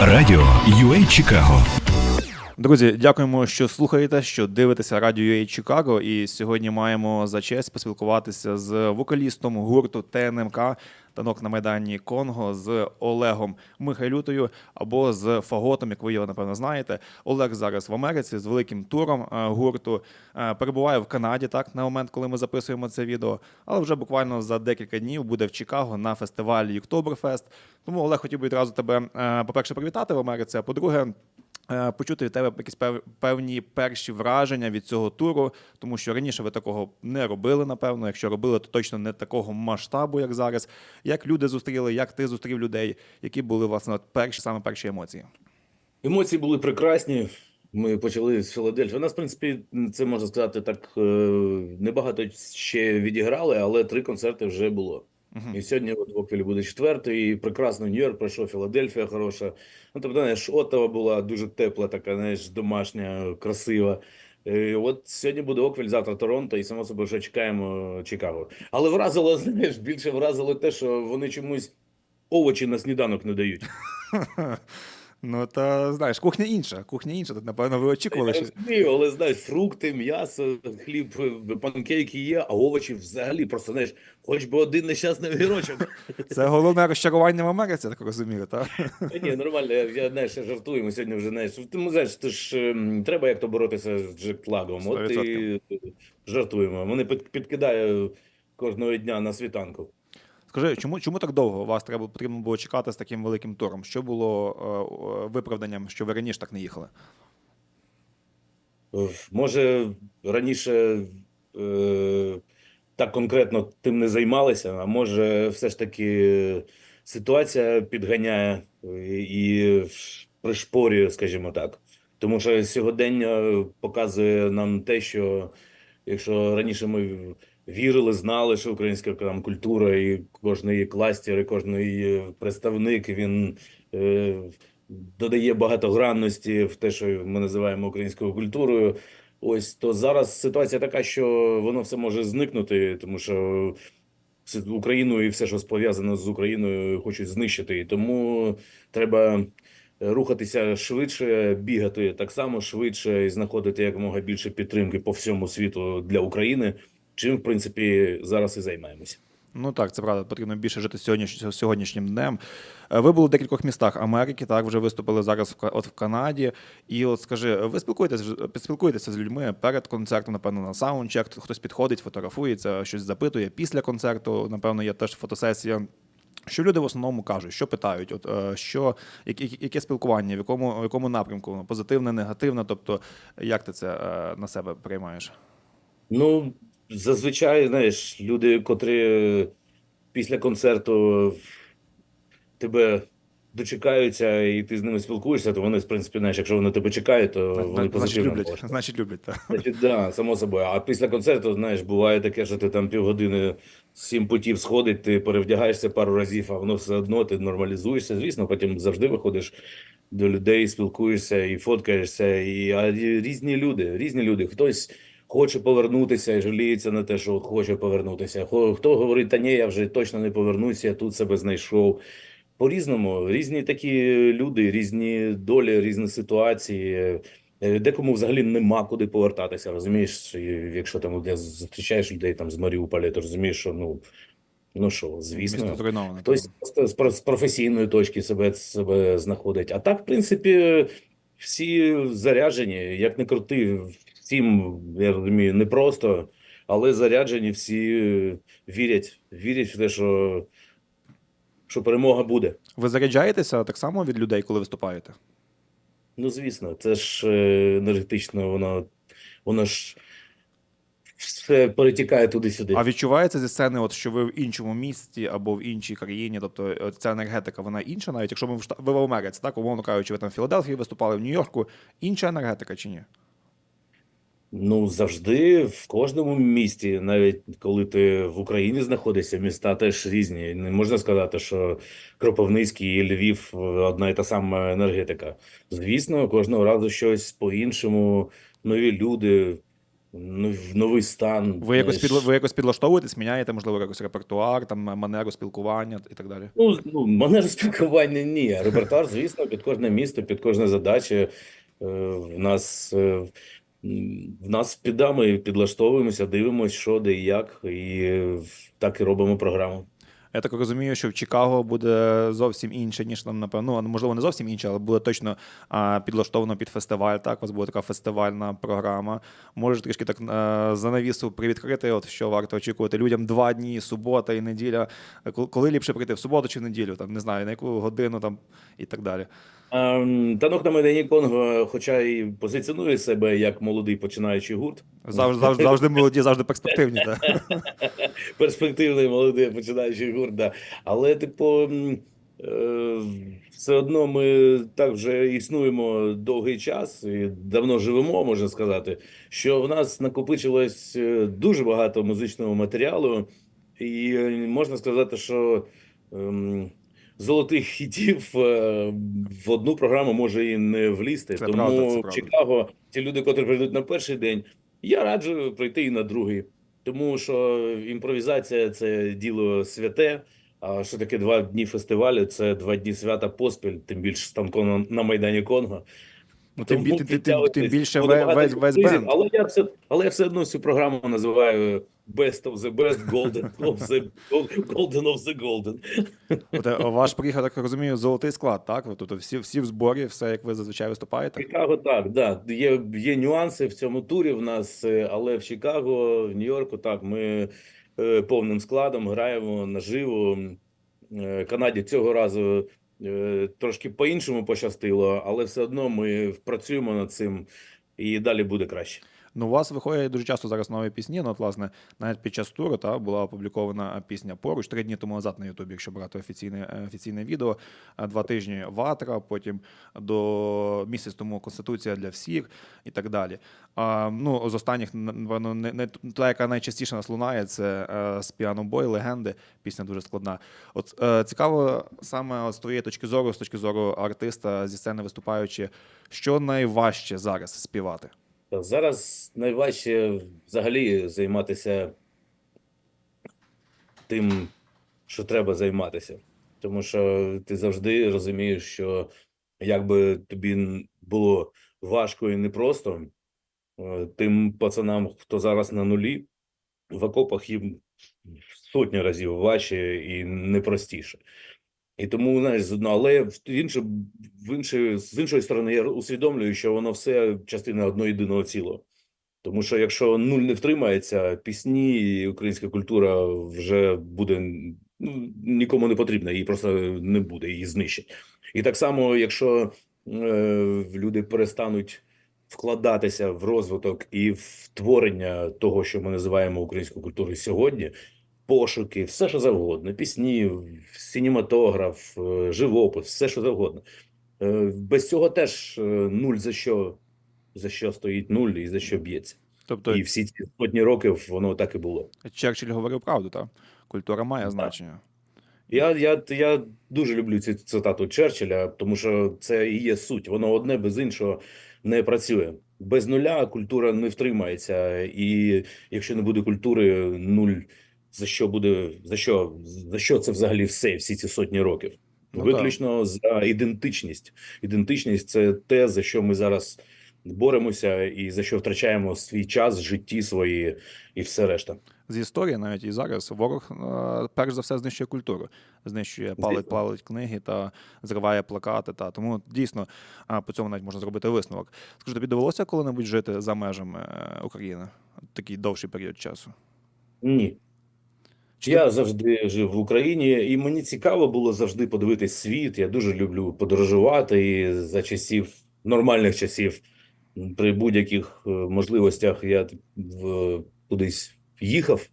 Радіо UA Чикаго. Друзі, дякуємо, що слухаєте, що дивитеся радіо Чикаго. І сьогодні маємо за честь поспілкуватися з вокалістом гурту ТНМК танок на майдані Конго з Олегом Михайлютою або з Фаготом, як ви його напевно знаєте. Олег зараз в Америці з великим туром е, гурту е, перебуває в Канаді, так на момент, коли ми записуємо це відео. Але вже буквально за декілька днів буде в Чикаго на фестивалі Октоберфест. Тому Олег хотів би відразу тебе, е, по-перше, привітати в Америці. А по-друге, почути від тебе якісь пев- певні перші враження від цього туру, тому що раніше ви такого не робили, напевно. Якщо робили, то точно не такого масштабу, як зараз. Як люди зустріли, як ти зустрів людей, які були власне перші саме перші емоції? Емоції були прекрасні. Ми почали з Філадельфії. У нас, в принципі, це можна сказати так, е, небагато ще відіграли, але три концерти вже було. І сьогодні от в Оквілі буде четвертий, і прекрасно Нью-Йорк пройшов, Філадельфія хороша. Ну, тобто, знаєш, Оттава була дуже тепла, така, знаєш, домашня, красива. І От сьогодні буде Оквіль, завтра Торонто, і само собою вже чекаємо Чикаго. Але вразило, знаєш, більше вразило те, що вони чомусь овочі на сніданок не дають. Ну та знаєш, кухня інша. Кухня інша. Тут, напевно, ви очікували, Я що розумію, але знаєш, фрукти, м'ясо, хліб, панкейки є, а овочі взагалі просто знаєш, хоч би один нещасний огірочок. це головне розчарування в Америці, я так розумію, так? Та ні, нормально, я, я знаєш, ми сьогодні вже знаєш. Ти ну, знаєш, ти ж ем, треба як то боротися з джетлагом. От і жартуємо. Мене під, підкидає кожного дня на світанку. Скажи, чому, чому так довго вас треба потрібно було чекати з таким великим туром? Що було е, виправданням, що ви раніше так не їхали? Е, Може, раніше е, так конкретно тим не займалися, а може, все ж таки ситуація підганяє е, і пришпорює, скажімо так. Тому що сьогодення показує нам те, що якщо раніше ми вірили, знали, що українська там культура і кожний кластер, і кожний представник він е, додає багатогранності в те, що ми називаємо українською культурою. Ось то зараз ситуація така, що воно все може зникнути, тому що Україну і все, що пов'язано з Україною, хочуть знищити. І тому треба рухатися швидше, бігати так само швидше і знаходити якомога більше підтримки по всьому світу для України, чим в принципі зараз і займаємося. Ну так, це правда. Потрібно більше жити сьогодні, сьогоднішнім днем. Е, Ви були в декількох містах Америки, так вже виступили зараз в от в Канаді. І от скажи, ви спілкуєтеся спілкуєтеся з людьми перед концертом, напевно, на саундчек, хтось підходить, фотографується, щось запитує. Після концерту, напевно, є теж фотосесія. Що люди в основному кажуть, що питають, от е, що яке спілкування, в якому в якому напрямку? Позитивне, негативне? Тобто, як ти це е, на себе приймаєш? Ну, зазвичай, знаєш, люди, котрі е, після концерту тебе дочекаються, і ти з ними спілкуєшся, то вони, в принципі, знаєш, якщо вони тебе чекають, то вони Значить, люблять. Значить, люблять. Так. Значить, да, само собою. А після концерту, знаєш, буває таке, що ти там півгодини сім путів сходить, ти перевдягаєшся пару разів, а воно все одно ти нормалізуєшся. Звісно, потім завжди виходиш до людей, спілкуєшся і фоткаєшся. І а різні люди, різні люди. Хтось хоче повернутися і жаліється на те, що хоче повернутися. Хто говорить, та ні, я вже точно не повернуся, я тут себе знайшов. По-різному, різні такі люди, різні долі, різні ситуації. Е, Декому взагалі нема куди повертатися, розумієш? Якщо там де зустрічаєш людей там з Маріуполя, то розумієш, що ну, ну що, звісно, хтось просто з з професійної точки себе, себе знаходить. А так, в принципі, всі заряджені, як не крути, всім, я розумію, непросто, але заряджені, всі вірять, вірять в те, що, що перемога буде. Ви заряджаєтеся так само від людей, коли виступаєте? Ну, звісно, це ж е, енергетично, воно, воно ж все перетікає туди-сюди. А відчувається зі сцени, от що ви в іншому місті або в іншій країні, тобто ця енергетика, вона інша, навіть якщо ми в Шта- ви в Америці, так умовно кажучи, ви там в Філадельфії виступали в Нью-Йорку, інша енергетика чи ні? Ну, завжди в кожному місті, навіть коли ти в Україні знаходишся, міста теж різні. Не можна сказати, що Кропивницький і Львів е, одна і та сама енергетика. Звісно, кожного разу щось по-іншому, нові люди, новий стан. Ви якось, підла- ви якось підлаштовуєтесь, міняєте, можливо, якось репертуар, там манеру спілкування і так далі. Ну, ну, манера спілкування ні. Репертуар, звісно, під кожне місто, під кожне задачі. Е, В нас, е, в нас піда, ми підлаштовуємося, дивимося, що де і як, і так і робимо програму. Я так розумію, що в Чикаго буде зовсім інше, ніж там, напевно, ну, можливо, не зовсім інше, але буде точно а, підлаштовано під фестиваль. Так, у вас буде така фестивальна програма. Може трішки так а, занавісу привідкрити, от що варто очікувати людям два дні, субота і неділя. Коли- ліпше прийти в суботу чи в неділю? Там не знаю, на яку годину там і так далі. Ем, Танок на Майдані Конго, хоча і позиціонує себе як молодий починаючий гурт, Завжди, завжди, завжди молоді, завжди перспективні. Перспективний молодий починаючий гурт, да. але, типу, е, все одно ми так вже існуємо довгий час і давно живемо, можна сказати, що в нас накопичилось е, дуже багато музичного матеріалу, і можна сказати, що ем, золотих хітів е, в одну програму може і не влізти. Це Тому правда, це в. Чикаго ті люди, котрі прийдуть на перший день, я раджу прийти і на другий. Тому що імпровізація це діло святе. А що таке два дні фестивалю? Це два дні свята поспіль, тим більше станко на, Майдані Конго. Ну, тим, бі- тим, тим, тим більше весь, весь бенд. Але я все, але я все одно цю програму називаю Best of the Best, Golden of the Golden of the Golden. От, е, ваш приїхав, так розумію, золотий склад, так? Тобто всі, всі в зборі, все як ви зазвичай виступаєте. Чикаго так, да. Є, є нюанси в цьому турі в нас, е, але в Чикаго, в Нью-Йорку так, ми е, повним складом граємо наживо. Канаді цього разу е, трошки по-іншому пощастило, але все одно ми працюємо над цим і далі буде краще. Ну, у вас виходять дуже часто зараз нові пісні. Ну, от, власне, навіть під час туру та, була опублікована пісня поруч три дні тому назад на Ютубі, якщо брати офіційне, е, офіційне відео. Два тижні ватра, потім до місяць тому Конституція для всіх і так далі. А, ну, з останніх, напевно, не, не та, яка найчастіше нас лунає, це е, з піанобой, легенди. Пісня дуже складна. От е, цікаво саме з твоєї точки зору, з точки зору артиста зі сцени виступаючи, що найважче зараз співати? Зараз найважче взагалі займатися тим, що треба займатися. Тому що ти завжди розумієш, що як би тобі було важко і непросто, е, тим пацанам, хто зараз на нулі, в окопах їм сотні разів важче і непростіше. І тому, знаєш, з одного, але в інше, в інше, з іншої сторони, я усвідомлюю, що воно все частина одного єдиного цілого. Тому що якщо нуль не втримається, пісні і українська культура вже буде ну, нікому не потрібна, її просто не буде, її знищать. І так само, якщо е, люди перестануть вкладатися в розвиток і в творення того, що ми називаємо українською культурою сьогодні, пошуки, все що завгодно, пісні, синематограф, е, живопис, все що завгодно. Е, Без цього теж е, нуль за що, за що стоїть нуль і за що б'ється. Тобто, І всі ці сотні років воно так і було. Черчилль говорив правду, так? Культура має Так. значення. Я, я, я дуже люблю цю цитату Черчилля, тому що це і є суть. Воно одне без іншого не працює. Без нуля культура не втримається, і якщо не буде культури, нуль за що буде за що за що це взагалі все, всі ці сотні років? Ну, Виключно за ідентичність. Ідентичність це те, за що ми зараз боремося, і за що втрачаємо свій час, житті свої і все решта. З історії навіть і зараз ворог е, перш за все знищує культуру, знищує палить, палить книги та зриває плакати. Та тому дійсно по цьому навіть можна зробити висновок. Скажи, тобі довелося коли-небудь жити за межами е, України? Такий довший період часу. Ні. Чи Я завжди жив в Україні, і мені цікаво було завжди подивитись світ. Я дуже люблю подорожувати і за часів нормальних часів. При будь-яких е, можливостях я в, кудись їхав.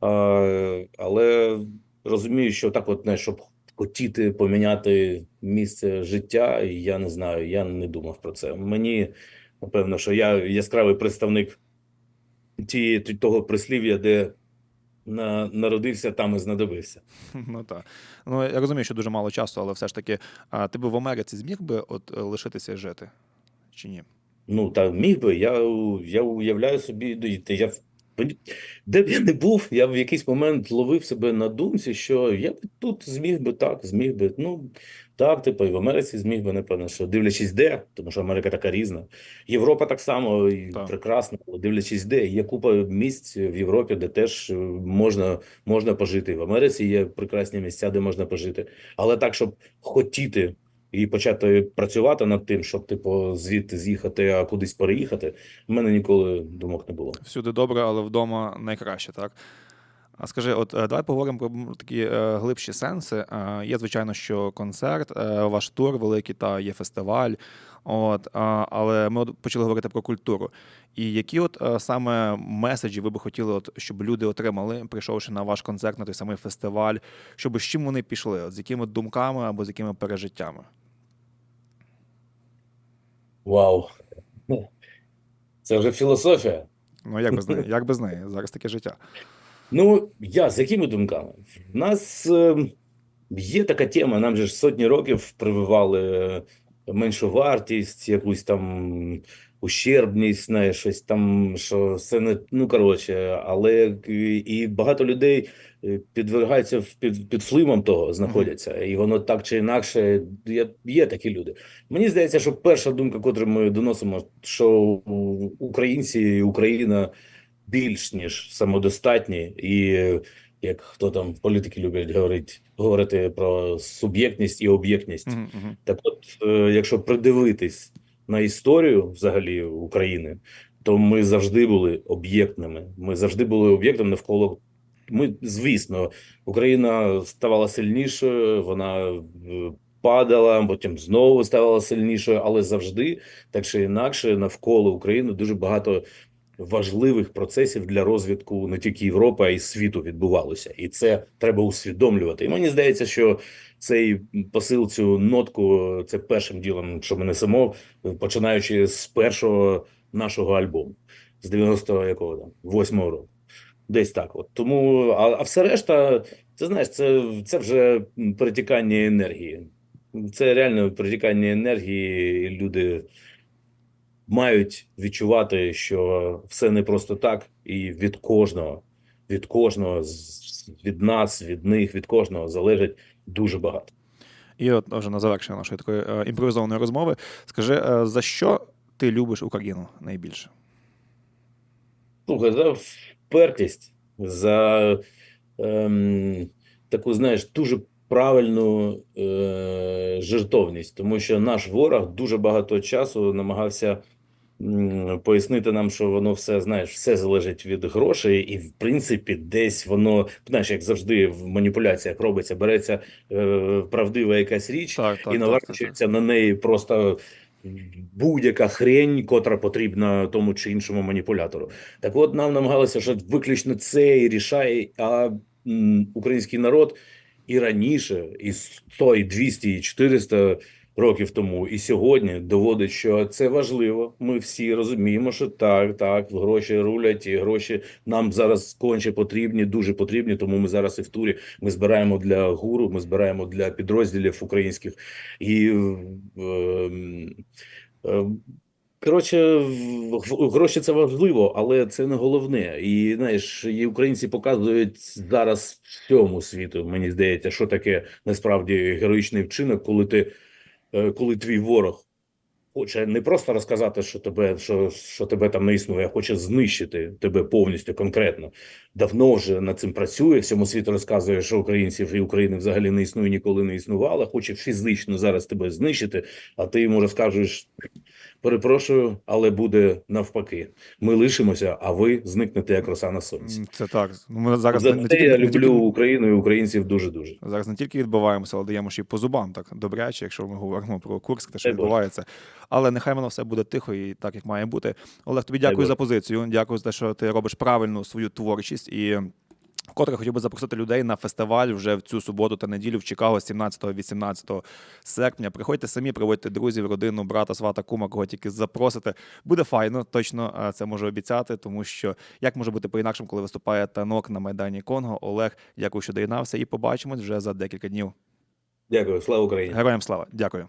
А, але розумію, що так, от не щоб хотіти поміняти місце життя, я не знаю, я не думав про це. Мені напевно, що я яскравий представник тієї того прислів'я, де народився, там і знадобився. Ну так. Ну я розумію, що дуже мало часу, але все ж таки, а, ти би в Америці зміг би от е, лишитися жити? Чи ні? Ну, та міг би, я, я уявляю собі, ну, я, де б я не був, я в якийсь момент ловив себе на думці, що я б тут зміг би так, зміг би, ну, так, типу, і в Америці зміг би, напевно, що дивлячись де, тому що Америка така різна. Європа так само і Так. прекрасна, але дивлячись де. Є купа місць в Європі, де теж е, можна, можна пожити. В Америці є прекрасні місця, де можна пожити. Але так, щоб хотіти і почати працювати над тим, щоб типу звідти з'їхати, а кудись переїхати, в мене ніколи думок не було. Всюди добре, але вдома найкраще, так? А скажи, от е, давай поговоримо про такі е, глибші сенси. Е, Є, звичайно, що концерт, е, ваш тур великий та є фестиваль. От, а, але ми от почали говорити про культуру. І які от е, саме меседжі ви би хотіли, от, щоб люди отримали, прийшовши на ваш концерт, на той самий фестиваль, щоб з чим вони пішли? От, з якими думками або з якими пережиттями? Вау! Це вже філософія. Ну, як без неї? Як без неї? Зараз таке життя. Ну, я з якими думками? В нас е, є така тема, нам же ж сотні років прививали меншу вартість, якусь там ущербність, знаєш, щось там, що все не. Ну, коротше, але і багато людей е, підвергаються під, під впливом того, знаходяться. І воно так чи інакше, є, є такі люди. Мені здається, що перша думка, котру ми доносимо, що українці і Україна більш ніж самодостатні, і як хто там політики люблять говорити, говорити про суб'єктність і об'єктність. Мгм, мгм. Так, от, е, якщо придивитись на історію взагалі України, то ми завжди були об'єктними. Ми завжди були об'єктом навколо. Ми, звісно, Україна ставала сильнішою, вона е, падала, потім знову ставала сильнішою, але завжди, так чи інакше, навколо України дуже багато важливих процесів для розвитку не тільки Європи, а й світу відбувалося. І це треба усвідомлювати. І мені здається, що цей посил, цю нотку, це першим ділом, що ми несемо, починаючи з першого нашого альбому, з 90-го якого там, 8-го року. Десь так. От. Тому, а, а все решта, це знаєш, це, це вже перетікання енергії. Це реально перетікання енергії, і люди мають відчувати, що все не просто так, і від кожного, від кожного, від нас, від них, від кожного залежить дуже багато. І от вже на завершення нашої такої е, імпровізованої розмови, скажи, е, за що ти любиш Україну найбільше? Слухай, за впертість, за ем, таку, знаєш, дуже правильну е, жертовність, тому що наш ворог дуже багато часу намагався пояснити нам, що воно все, знаєш, все залежить від грошей, і в принципі, десь воно, знаєш, як завжди в маніпуляціях робиться, береться е, правдива якась річ, Так, так, і так, на неї просто будь-яка хрень, котра потрібна тому чи іншому маніпулятору. Так от нам намагалися, що виключно це і рішає, а м, український народ і раніше, і 100, і 200, і 400 років тому, і сьогодні доводить, що це важливо. Ми всі розуміємо, що так, так, гроші рулять, і гроші нам зараз конче потрібні, дуже потрібні. Тому ми зараз і в турі ми збираємо для гуру, ми збираємо для підрозділів українських і е, е, Коротше, гроші це важливо, але це не головне. І знаєш, і українці показують зараз всьому світу, мені здається, що таке насправді героїчний вчинок, коли ти, коли твій ворог хоче не просто розказати, що тебе, що, що тебе там не існує, а хоче знищити тебе повністю конкретно. Давно вже над цим працює. Всьому світу розказує, що українців і України взагалі не існує, ніколи не існувало. Хоче фізично зараз тебе знищити, а ти йому розкажеш. Перепрошую, але буде навпаки. Ми лишимося, а ви зникнете як роса на сонці. Це так. Ну, Ми зараз За не, не тільки, я люблю тільки, Україну і українців дуже дуже. зараз не тільки відбиваємося, але даємо ще й по зубам так добряче, якщо ми говоримо про Курськ, те, що Дай Боже. відбувається. Але нехай воно все буде тихо і так, як має бути. Олег, тобі Дай дякую за позицію. Дякую за те, що ти робиш правильну свою творчість і. Вкотре хотів би запросити людей на фестиваль вже в цю суботу та неділю в Чикаго 17-18 серпня. Приходьте самі, приводьте друзів, родину, брата, свата, кума, кого тільки запросите. Буде файно, точно е, це можу обіцяти, тому що як може бути по-інакшому, коли виступає танок на майдані Конго. Олег, дякую, що доєднався, і побачимось вже за декілька днів. Дякую, слава Україні. Героям слава! Дякую.